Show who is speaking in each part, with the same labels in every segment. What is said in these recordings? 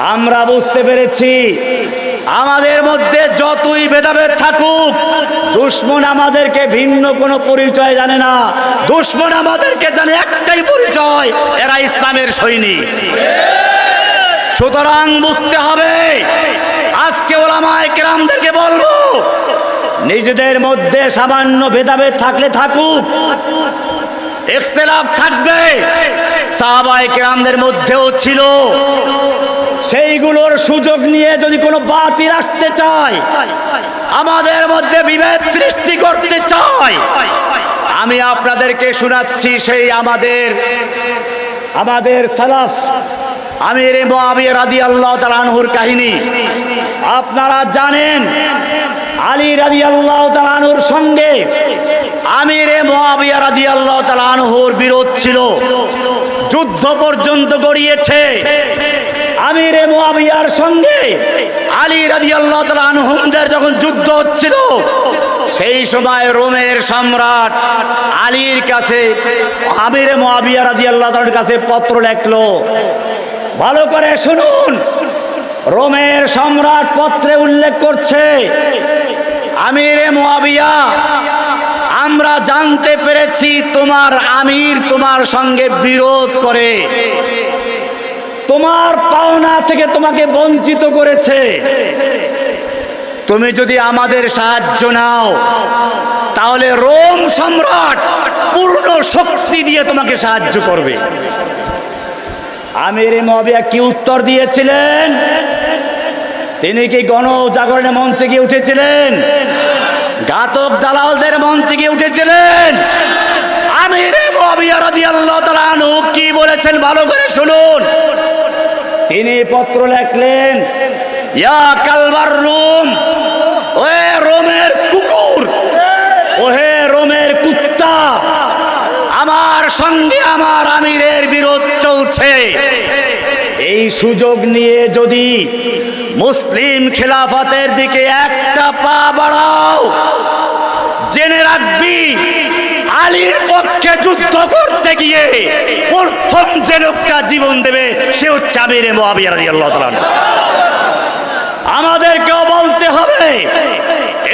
Speaker 1: আমরা বুঝতে পেরেছি, আমাদের মধ্যে যতই ভেদাভেদ থাকুক, দুশ্মন আমাদেরকে ভিন্ন কোনো পরিচয় জানে না। দুশ্মন আমাদেরকে জানে একটাই পরিচয়, এরা ইসলামের সৈনিক। সুতরাং বুঝতে হবে, আজকে ওলামায় কেরামদেরকে বলব, নিজেদের মধ্যে সামান্য ভেদাভেদ থাকলে থাকুক, ইখতিলাফ থাকবে। সাহাবায়ে কেরামদের মধ্যেও ছিল। সেইগুলোর সুযোগ নিয়ে যদি কোনো বাতিল আসতে চায়, আমাদের মধ্যে বিভেদ সৃষ্টি করতে চায়, আমি আপনাদেরকে শোনাচ্ছি সেই আমাদের আমাদের সালাফ আমির মুআবিয়া রাদিয়াল্লাহু তাআলা আনহুর কাহিনী। আপনারা জানেন, আলী রাদিয়াল্লাহু তাআলা আনহুর সঙ্গে আমিরে মুআবিয়া রাদিয়াল্লাহু তাআলা আনহুর বিরোধ ছিল। যুদ্ধ পর্যন্ত গড়িয়েছে। আমিরে মুআবিয়ার সঙ্গে আলী রাদিয়াল্লাহু তাআলা আনহুদের যখন যুদ্ধ হচ্ছিল, সেই সময় রোমের সম্রাট আলীর কাছে আমিরে মুআবিয়া রাদিয়াল্লাহু তাআলার কাছে পত্র লেখলো, ভালো করে শুনুন, রোমের সম্রাট পত্রে উল্লেখ করছে, আমিরে মুআবিয়া, আমরা জানতে পেরেছি তোমার আমির তোমার সঙ্গে বিরোধ করে। তোমার পাওনা থেকে তোমাকে বঞ্চিত করেছে। তুমি যদি আমাদের সাহায্য নাও, তাহলে রোম সম্রাট পূর্ণ শক্তি দিয়ে তোমাকে সাহায্য করবে। আমির মবিয়া কি উত্তর দিয়েছিলেন? তিনি কি গণজাগরণের মঞ্চে গিয়ে উঠেছিলেন? ঘাতক দালালদের মঞ্চে গিয়ে উঠেছিলেন? আমির কি বলেছেন ভালো করে শুনুন। তিনি পত্র লেখলেন, ইয়া কালবার রোম, ওহে রোমের কুকুর, ওহে রোমের কুত্তা, আমার সঙ্গে আমার আমিরের বিরোধ চলছে। এই সুযোগ নিয়ে যদি মুসলিম খেলাফতের দিকে একটা পা বাড়াও, জেনে রাখবি আলীর পক্ষে যুদ্ধ করতে গিয়ে প্রথম যে লোকটা জীবন দেবে, সে হচ্ছে আমির তাআলা। আমাদেরকেও বলতে হবে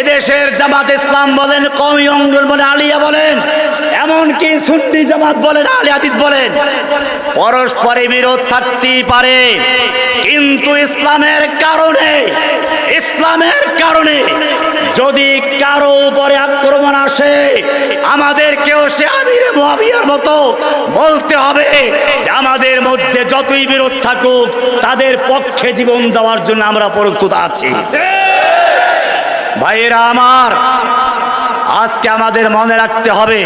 Speaker 1: এদেশের জামাত ইসলাম বলেন কমি অঙ্গুল বলে আলিয়া বলেন, এমনকি সুন্নি জামাত বলেন, আলী হাদিস বলেন, পরস্পরে বিরোধ থাকতেই পারে, কিন্তু ইসলামের কারণে ইসলামের কারণে যদি কারও উপরে আক্রমণ আসে, আমাদেরকেও সে আমিরে মুয়াবিয়ার মতো বলতে হবে যে আমাদের মধ্যে যতই বিরোধ থাকুক, তাদের পক্ষে জীবন দেওয়ার জন্য আমরা প্রস্তুত আছি। ভাইয়েরা আমার, আজকে আমাদের মনে রাখতে হবে,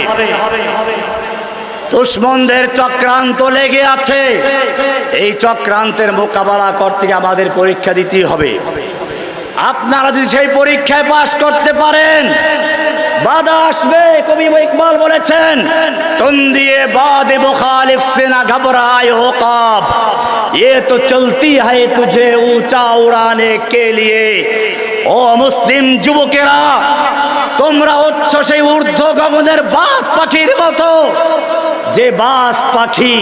Speaker 1: দুশ্মনদের চক্রান্ত লেগে আছে। এই চক্রান্তের মোকাবেলা করতে আমাদের পরীক্ষা দিতে হবে। আপনারা যদি সেই পরীক্ষায় পাশ করতে পারেন, বাধা আসবে, কবি ইকবাল বলেছেন তন দিয়ে বাদে মুখালিফ সেনা ঘবরায় হোকাব এ তো চলতি হয় তুঝে উঁচা উড়ানে কে লিয়ে ও মুসলিম যুবকেরা, তোমরা হচ্ছ সেই ঊর্ধ্ব গগনের বাস পাখির মতো। যে বাস পাখি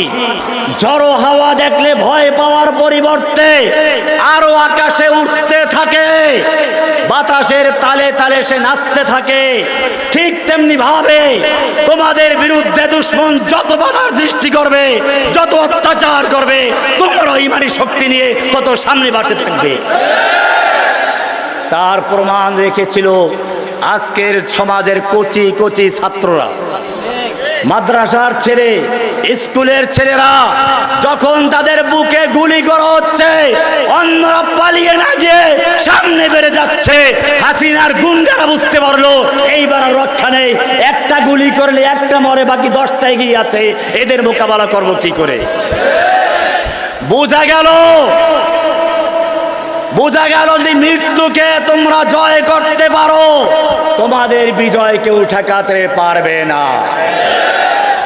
Speaker 1: ঝড়ো হাওয়া দেখলে ভয় পাওয়ার পরিবর্তে আরও আকাশে উঠতে থাকে, বাতাসের তালে তালে সে নাচতে থাকে। ঠিক তেমনি ভাবে তোমাদের বিরুদ্ধে দুশ্মন যত বাধার সৃষ্টি করবে, যত অত্যাচার করবে তোমরা ইমানি শক্তি নিয়ে তত সামনে বাড়তে থাকবে। তার প্রমাণ রেখেছিল আজকের সমাজের কচি কচি ছাত্ররা। মাদ্রাসার ছেলে, স্কুলের ছেলেরা যখন তাদের বুকে গুলি করা হচ্ছে, অন্যরা পালিয়ে না গিয়ে সামনে বেড়ে যাচ্ছে। হাসিনার গুন্ডারা বুঝতে পারল, এইবার রক্ষা নেই। একটা গুলি করলে একটা মরে, বাকি দশটা এগিয়ে আছে। এদের মোকাবেলা করব কি করে? বোঝা গেল বোঝা গেল যদি মৃত্যুকে তোমরা জয় করতে পারো তোমাদের বিজয় কেউ ঠেকাতে পারবে না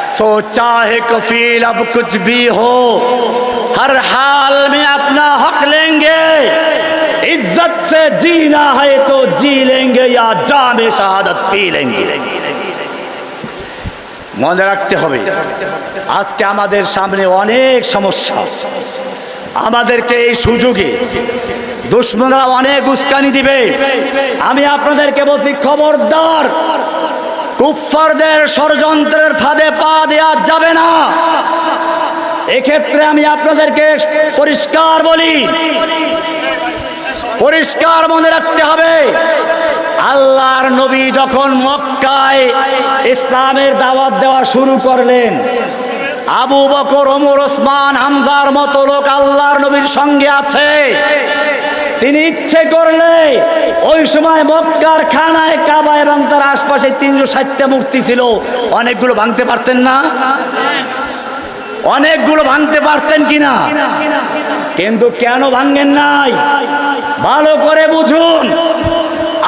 Speaker 1: सो चाहे कफील अब कुछ भी हो हर हाल में अपना हक लेंगे इज्जत से जीना है तो जी लेंगे या जाने शहादत पी लेंगे মনে রাখতে হবে আজকে আমাদের সামনে অনেক সমস্যা আমাদেরকে এই সুযোগে দুশ্মনরা অনেক উস্কানি দিবে। আমি আপনাদেরকে বলছি, খবরদার, কুফফারদের ষড়যন্ত্রের ফাঁদে পা দেওয়া যাবে না। এক্ষেত্রে আমি আপনাদেরকে পরিষ্কার বলি, পরিষ্কার মনে রাখতে হবে, আল্লাহর নবী যখন মক্কায় ইসলামের দাওয়াত দেওয়া শুরু করলেন, আবু বকর, ওমর, ওসমান, হামজার মতো লোক আল্লাহর নবীর সঙ্গে আছে। তিনি ইচ্ছে করলে ওই সময় মক্কার খানায় কাবা এবং তার আশপাশে তিনশো ষাটটা মূর্তি ছিল। অনেকগুলো ভাঙতে পারতেন না? অনেকগুলো ভাঙতে পারতেন কিনা? কিন্তু কেন ভাঙেন নাই? ভালো করে বুঝুন।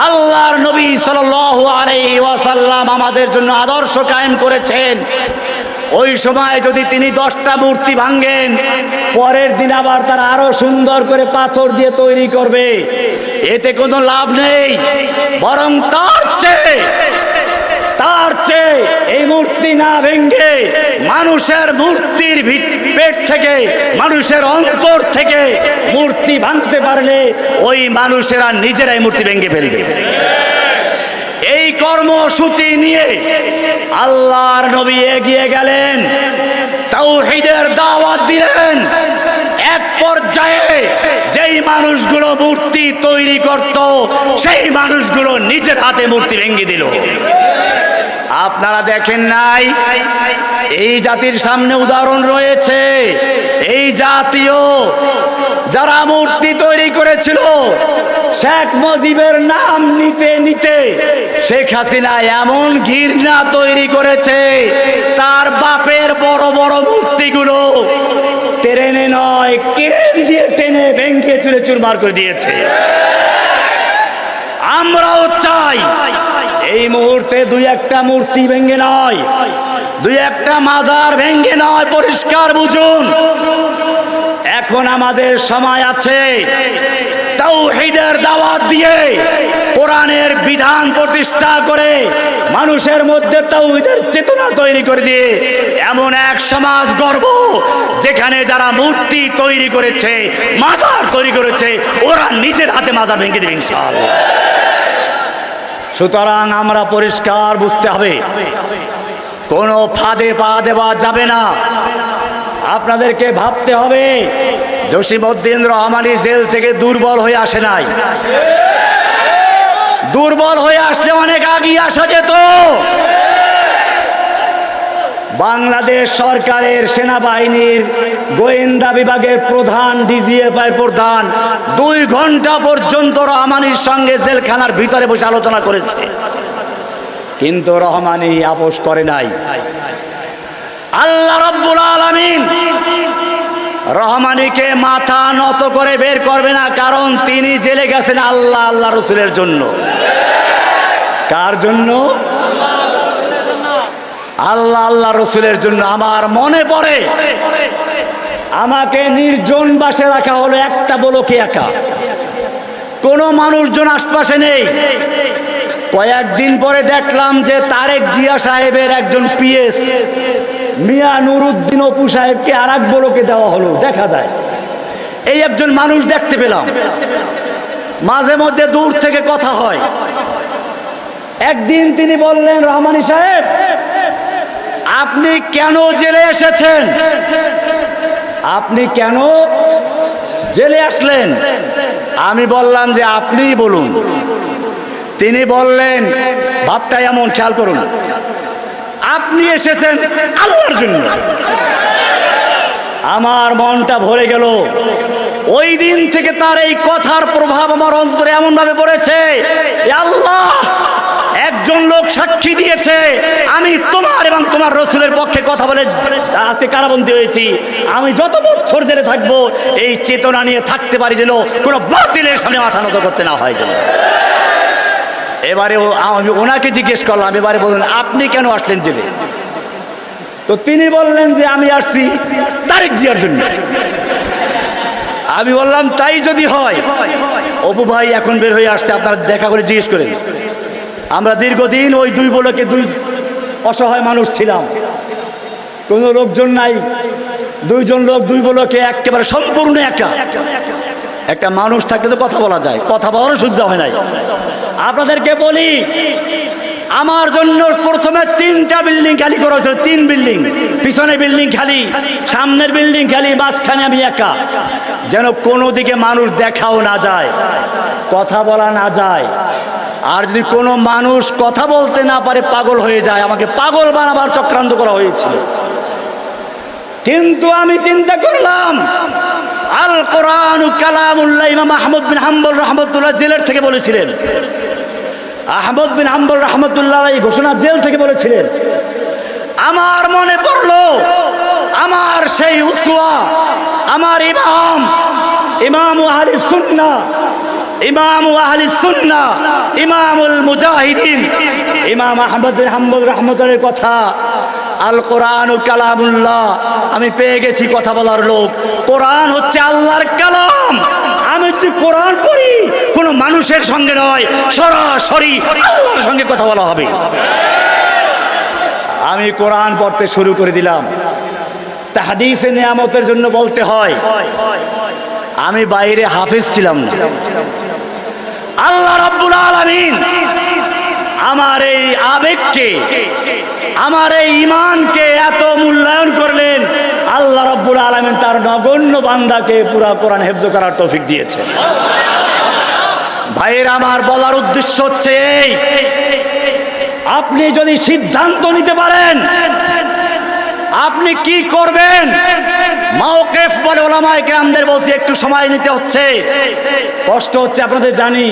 Speaker 1: আল্লাহর নবী সাল্লাল্লাহু আলাইহি ওয়াসাল্লাম আমাদের জন্য আদর্শ কায়েম করেছেন। ওই সময় যদি তিনি দশটা মূর্তি ভাঙেন, পরের দিন আবার তারা আরও সুন্দর করে পাথর দিয়ে তৈরি করবে। এতে কোনো লাভ নেই, বরং তার চেয়ে তার চেয়ে এই মূর্তি না ভেঙ্গে মানুষের মূর্তির পেট থেকে, মানুষের অন্তর থেকে মূর্তি ভাঙতে পারলে ওই মানুষেরা নিজেরাই মূর্তি ভেঙে ফেলবে। কর্মসূচি নিয়ে আল্লাহর নবী এগিয়ে গেলেন, তাওহীদের দাওয়াত দিলেন। এক পর্যায়ে যেই মানুষগুলো মূর্তি তৈরি করত, সেই মানুষগুলো নিজের হাতে মূর্তি ভেঙে দিল। আপনারা দেখেন নাই? এই জাতির সামনে উদাহরণ রয়েছে। এই জাতীয় যারা মূর্তি তৈরি করেছিল, শেখ মুজিবের নাম নিতে নিতে শেখ হাসিনা এমন ঘৃণা তৈরি করেছে, তার বাপের বড় বড় মূর্তিগুলো ট্রেনে নয় ক্রেন দিয়ে টেনে ভেঙে চুরে চুরমার করে দিয়েছে। আমরাও চাই এই মুহূর্তে দুই একটা মূর্তি ভেঙে নয়। দুই একটা মাজার ভেঙে নয়, পরিষ্কার বুঝুন। এখন আমাদের সময় আছে তাওহীদের দাওয়াত দিয়ে কোরআনের বিধান প্রতিষ্ঠা করে মানুষের মধ্যে তাওহীদের চেতনা তৈরি করে দিয়ে এমন এক সমাজ গর্ব যেখানে যারা মূর্তি তৈরি করেছে, মাজার তৈরি করেছে, ওরা নিজের হাতে মাজার ভেঙে দেবে ইনশাআল্লাহ। সুতরাং আমরা পরিষ্কার বুঝতে হবে। কোনো ফাঁদে পা দেওয়া যাবে না। আপনাদেরকে ভাবতে হবে, জসিমউদ্দিন রহমানি জেল থেকে দুর্বল হয়ে আসে নাই। দুর্বল হয়ে আসলে অনেক আগিয়ে আসা যেত। বাংলাদেশ সরকারের সেনাবাহিনীর গোয়েন্দা বিভাগের প্রধান ডিজিএফআই প্রধান দুই ঘণ্টা পর্যন্ত রহমানির সঙ্গে জেলখানার ভিতরে বসে আলোচনা করেছে। কিন্তু রহমানি আপোষ করে নাই। আল্লাহ রব্বুল আলামিন রহমানিকে মাথা নত করে বের করবে না, কারণ তিনি জেলে গেছেন আল্লাহ আল্লাহ রসুলের জন্য। কার জন্য? আল্লাহ আল্লাহ রসুলের জন্য আমার মনে পড়ে। আমাকে নির্জন বাসে রাখা হলো একটা বলোকে একা। কোনো মানুষজন আশপাশে নেই। কয়েকদিন পরে দেখলাম যে তারেক জিয়া সাহেবের একজন পিএস, মিয়া নুরুদ্দিন অপু সাহেবকে আর এক বলোকে দেওয়া হলো, দেখা যায়। এই একজন মানুষ দেখতে পেলাম। মাঝে মধ্যে দূর থেকে কথা হয়। একদিন তিনি বললেন, রহমানি সাহেব আপনি কেন জেলে এসেছেন? আপনি কেন জেলে আসলেন? আমি বললাম যে আপনিই বলুন। তিনি বললেন, ভাবটা এমন, খেয়াল করুন। আপনি এসেছেন আল্লাহর জন্য। আমার মনটা ভরে গেল। ওই দিন থেকে তার এই কথার প্রভাব আমার অন্তরে এমন ভাবে পড়েছে আল্লাহ! একজন লোক সাক্ষী দিয়েছে, আমি তোমার এবং তোমার রসুলের পক্ষে কথা বলে আজকে কারাবন্দী হয়েছি। আমি যত বছর জেলে থাকব, এই চেতনা নিয়ে থাকতে পারি যেন, কোনো বাতিলের সামনে মাথা নত করতে না হয় যেন। এবারে আমি ওনাকে জিজ্ঞেস করলাম, এবারে বলুন, আপনি কেন আসলেন জেলে? তো তিনি বললেন যে আমি আসছি তারেক জিয়ার জন্য। আমি বললাম, তাই যদি হয়, অপু ভাই এখন বের হয়ে আসছে, আপনারা দেখা করে জিজ্ঞেস করেন। আমরা দীর্ঘদিন ওই দুই বলকে দুই অসহায় মানুষ ছিলাম। কোনো লোকজন নাই। দুইজন লোক দুই বলকে একেবারে সম্পূর্ণ একা। একটা মানুষ থাকলে তো কথা বলা যায়। কথা বলারও শুদ্ধ হয় নাই। আপনাদেরকে বলি, আমার জন্য প্রথমে তিনটা বিল্ডিং খালি করা হয়েছিল। তিন বিল্ডিং। পিছনে বিল্ডিং খালি, সামনের বিল্ডিং খালি, মাঝখানে আমি একা। যেন কোনো দিকে মানুষ দেখাও না যায়, কথা বলা না যায়। আর যদি কোনো মানুষ কথা বলতে না পারে, পাগল হয়ে যায়। আমাকে পাগল বানাবার চক্রান্ত করা হয়েছিল। কিন্তু আমি চিন্তা করলাম, আল কোরআন কালামুল্লাহ ইমাম আহমদ বিন হাম্বল রহমতুল্লাহ জেলের থেকে বলেছিলেন। আহমদ বিন হাম্বল রহমতুল্লাহ এই ঘোষণা জেল থেকে বলেছিলেন, আমার মনে পড়ল, আমার সেই উসুয়া আমার ইমাম ইমাম আহলি সুন্না ইমাম আহলি সুন্না, ইমামুল মুজাহিদিন। ইমাম আহমদ হাম্বল কথা, আল কোরআন ও কালামুল্লাহ। আমি পেয়ে গেছি কথা বলার লোক। কোরআন হচ্ছে আল্লাহর কালাম। আমি যদি কোরআন পড়ি, কোনো মানুষের সঙ্গে নয়, সরাসরি আল্লাহর সঙ্গে কথা বলা হবে। আমি কোরআন পড়তে শুরু করে দিলাম। তাহাদিসে নিয়ামতের জন্য বলতে হয়। আমি বাইরে হাফিজ ছিলাম না। আল্লাহ রাব্বুল আলামিন আমার এই আবেগকে, আমার এই ইমানকে এত মূল্যায়ন করলেন, আল্লাহ রাব্বুল আলামিন তার নগণ্য বান্দাকে পুরা কোরআন হেফজ করার তৌফিক দিয়েছে। ভাইয়ের, আমার বলার উদ্দেশ্য হচ্ছে এই, আপনি যদি সিদ্ধান্ত নিতে পারেন, আপনি কি করবেন? মাওকেফ বলে ওলামায় কেরামদের বলছি, একটু সময় নিতে হচ্ছে। কষ্ট হচ্ছে, আপনাদের জানি।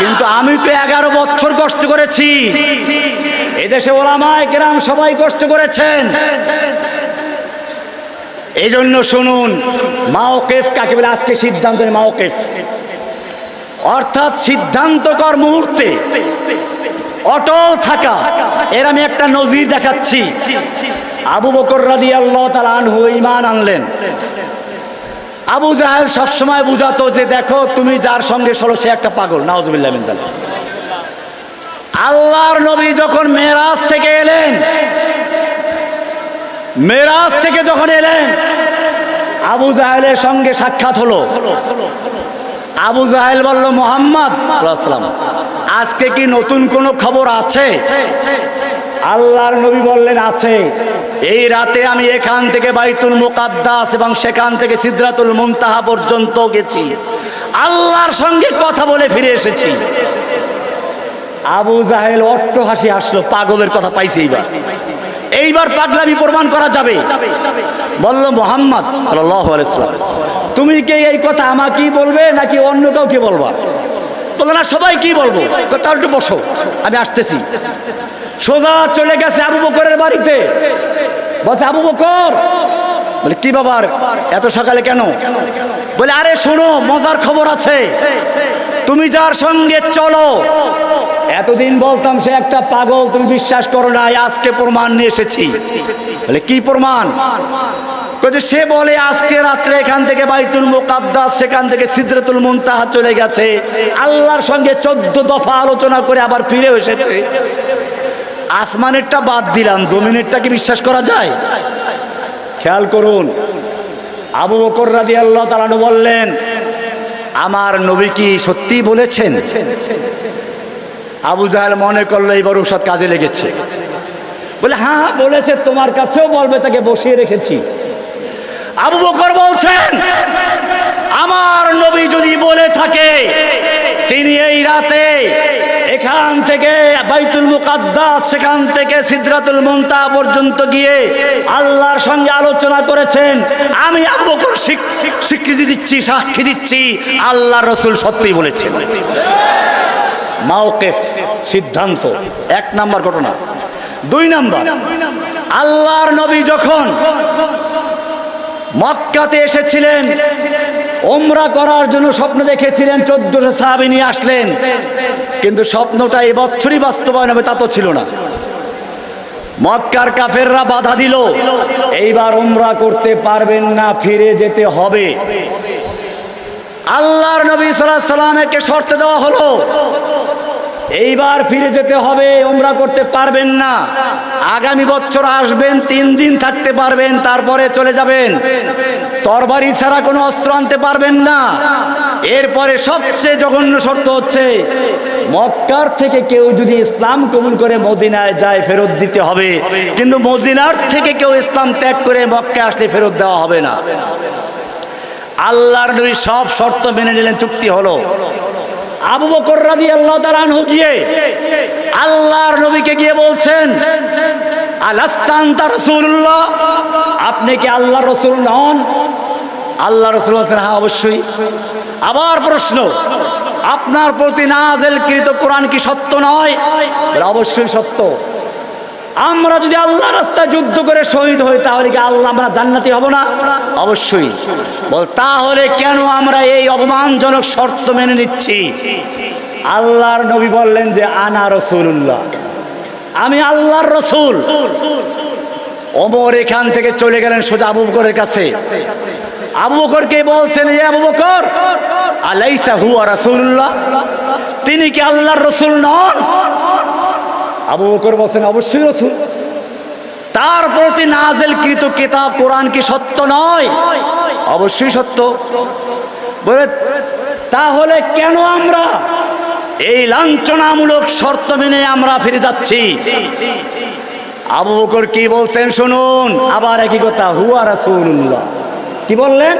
Speaker 1: কিন্তু আমি তো এগারো বছর কষ্ট করেছি। এদেশে ওলামায় কেরাম সবাই কষ্ট করেছেন। এই জন্য শুনুন, মাওকেফ কাকে বলে? আজকে সিদ্ধান্ত মাওকেফ। অর্থাৎ সিদ্ধান্তকর মুহূর্তে অটল থাকা, এর আমি একটা নজির দেখাচ্ছি। আবু বকর রাদি আল্লাহ তালা আনহু ইমান আনলেন। আবু জাহেল সবসময় বুঝাতো যে দেখো তুমি যার সঙ্গে সরো সে একটা পাগল নাওজুবিল্লাহ মিন জালিক। আল্লাহর নবী যখন মেরাজ থেকে এলেন, মেরাজ থেকে যখন এলেন, আবু জাহেলের সঙ্গে সাক্ষাৎ হলো। আবু জাহেল বলল, মোহাম্মদ আজকে কি নতুন কোনো খবর আছে? আল্লাহর নবী বললেন, আছে। এই রাতে আমি এখান থেকে বাইতুল মুকাদ্দাস এবং সেখান থেকে সিদ্রাতুল মুনতাহা পর্যন্ত গেছি। আল্লাহর সঙ্গে কথা বলে ফিরে এসেছি। আবু জাহেল অট্ট হাসি আসলো পাগলের কথা পাইছে এইবার। এইবার পাগলামি প্রমাণ করা যাবে। বলল, মোহাম্মদ তুমি কি এই কথা আমাকেই বলবে নাকি অন্য কাউকে বলবা? বলল, না সবাই কি বলব। তার একটু বসো, আমি আসতেছি। সোজা চলে গেছে আবু বকরের বাড়িতে। বলছে, আবু বকর! বলে, কি বাবার এত সকালে কেন? বলে, আরে শোনো, মজার খবর আছে। তুমি যার সঙ্গে চলো। এতদিন বলতাম সে একটা পাগল, তুমি বিশ্বাস করো না আজকে প্রমাণ নিয়ে এসেছি। বলে, কি প্রমাণ? সে বলে, আজকে রাত্রে এখান থেকে বাইতুল মুকাদ্দাস, সেখান থেকে সিদ্রাতুল মুনতাহা চলে গেছে। আল্লাহর সঙ্গে চোদ্দ দফা আলোচনা করে আবার ফিরে এসেছে। আসমানেরটা বাদ দিলাম জমিনেরটা কি বিশ্বাস করা যায়? খেয়াল করুন আবু বকর রাদি আল্লাহ তালানু বললেন আমার নবী কি সত্যি বলেছেন? আবু জাহেল মনে করল এইবার ওষুধ কাজে লেগেছে। বলে হ্যাঁ বলেছে তোমার কাছেও বলবে তাকে বসিয়ে রেখেছি। আবু বকর বলছেন আমার নবী যদি বলে থাকে তিনি এই রাতে এখান থেকে বাইতুল মুকাদ্দাস, সেখান থেকে সিদ্রাতুল মুনতা পর্যন্ত গিয়ে আল্লাহর সঙ্গে আলোচনা করেছেন। আমি আবু বকর স্বীকৃতি দিচ্ছি, সাক্ষী দিচ্ছি আল্লাহ রসুল সত্যিই বলেছেন। মাওকেফ সিদ্ধান্ত, এক নাম্বার ঘটনা। দুই নাম্বার, আল্লাহর নবী যখন মক্কাতে এসেছিলেন ওমরা করার জন্য স্বপ্ন দেখেছিলেন, চোদ্দশো সাহাবি নিয়ে আসলেন। কিন্তু স্বপ্নটা এবছরই বাস্তবায়ন হবে, তা তো ছিল না। মক্কার কাফেররা বাধা দিল। এইবার ওমরা করতে পারবেন না, ফিরে যেতে হবে। আল্লাহর নবী সাল্লাহ সাল্লামকে শর্তে দেওয়া হলো এইবার ফিরে যেতে হবে ওমরা করতে পারবেন না। আগামী বছর আসবেন, তিন দিন থাকতে পারবেন, তারপরে চলে যাবেন। তরবারি ছাড়া কোনো অস্ত্র আনতে পারবেন না। এরপরে সবচেয়ে জঘন্য শর্ত হচ্ছে, মক্কার থেকে কেউ যদি ইসলাম কবুল করে মদিনায় যায়, ফেরত দিতে হবে। কিন্তু মদিনার থেকে কেউ ইসলাম ত্যাগ করে মক্কা আসলে ফেরত দেওয়া হবে না। আল্লাহর নবী সব শর্ত মেনে নিলেন, চুক্তি হলো। আবু বকর রাজি আল্লাহ তালানহু গিয়ে আল্লাহর নবীকে গিয়ে বলছেন আলাস্তান তার রসুল্লাহ আপনি কি আল্লাহ রসুল নন? আল্লাহ রসুল বলছেন হ্যাঁ অবশ্যই। আবার প্রশ্ন, আপনার প্রতি নাজেলকৃত কোরআন কি সত্য নয়? অবশ্যই সত্য। আমরা যদি আল্লাহ রাস্তায় যুদ্ধ করে শহীদ হই তাহলে কি আল্লাহ আমরা জান্নাতি হব না? অবশ্যই। বল তাহলে কেন আমরা এই অপমানজনক শর্ত মেনে নিচ্ছি? আল্লাহর নবী বললেন যে আনা রসুল্লাহ আমি আল্লাহর রসুল। ওমর এখান থেকে চলে গেলেন সোজা আবু বকরের কাছে। আবু বকরকে বলছেন এ আবু বকর আলাইসা হুয়া রাসূলুল্লাহ? তিনি কি আল্লাহর রসুল নন? আবু বকর বলছেন অবশ্যই রসুল। তার প্রতি নাজেলকৃত কিতাব কোরআন কি সত্য নয়? অবশ্যই সত্য। বলে তাহলে কেন আমরা এই লাঞ্ছনামূলক শর্ত মেনে আমরা ফিরে যাচ্ছি? আবু বকর কি বলছেন শুনুন। আবার একই কথা হুয়া রাসূলুল্লাহ। কি বললেন?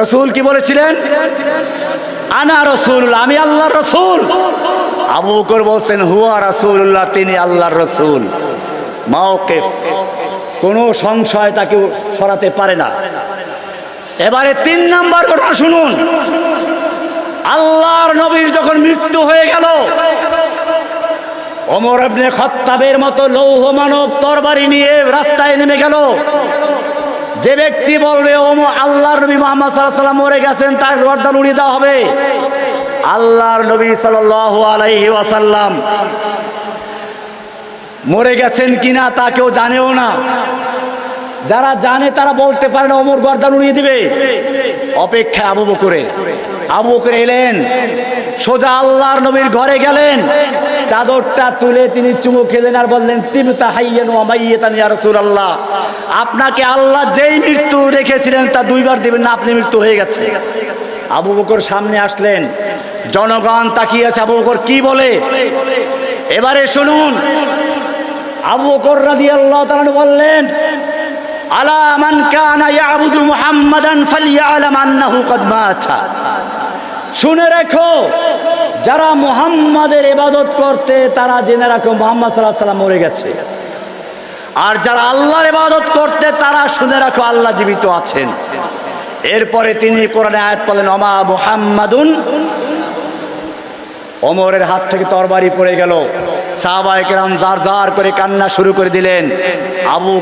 Speaker 1: রসুল কি বলেছিলেন? আনা রসুল, আমি আল্লাহর রসুল। আবু বকর বলছেন, হুয়া রাসূলুল্লাহ, তিনি আল্লাহর রসুল। মাওকেফ, কোনো সংশয় তাকে সরাতে পারে না। এবারে তিন নাম্বার ঘটনা শুনুন। আল্লাহর নবীর যখন মৃত্যু হয়ে গেল অমর আবনে খত্তাবের মতো লৌহ মানব তরবারি নিয়ে রাস্তায় নেমে গেল। যে ব্যক্তি বলবে, ওম, আল্লাহর নবী মোহাম্মদ সাল্লাম মরে গেছেন, তার গর্দান উড়িয়ে দেওয়া হবে। আল্লাহর নবী সাল্লাল্লাহু আলাইহি ওয়াসাল্লাম মরে গেছেন কিনা তা কেউ জানেও না। যারা জানে তারা বলতে পারে না, ওমর গর্দান উড়িয়ে দিবে। অপেক্ষা আবু বকরে আবু বকরে এলেন, সোজা আল্লাহর নবীর ঘরে গেলেন। চাদরটা তুলে তিনি চুমু খেলেন আর বললেন তিমতা হাইয়েন ওমাইয়েতান ইয়া রাসূলুল্লাহ। আপনাকে আল্লাহ যেই মৃত্যু রেখেছিলেন তা দুইবার দিবেন না, আপনি মৃত্যু হয়ে গেছে। আবু বকর সামনে আসলেন। জনগণ তাকিয়ে আছে, আবু বকর কি বলে? এবারে শুনুন। আবু বকর রাদিয়াল্লাহু তাআলা বললেন শুনে রেখো, যারা মুহাম্মাদের ইবাদত করতে, তারা জেনে রাখো মরে গেছে। আর যারা আল্লাহর ইবাদত করতে, তারা শুনে রাখো আল্লাহ জীবিত আছেন। এরপরে তিনি কোরআনে আয়াত বলেন অমা মুহাম্মাদুন ওমরের হাত থেকে তরবারি পড়ে গেল। সাহাবায়ে কেরাম জার জার করে কান্না শুরু করে দিলেন। আবু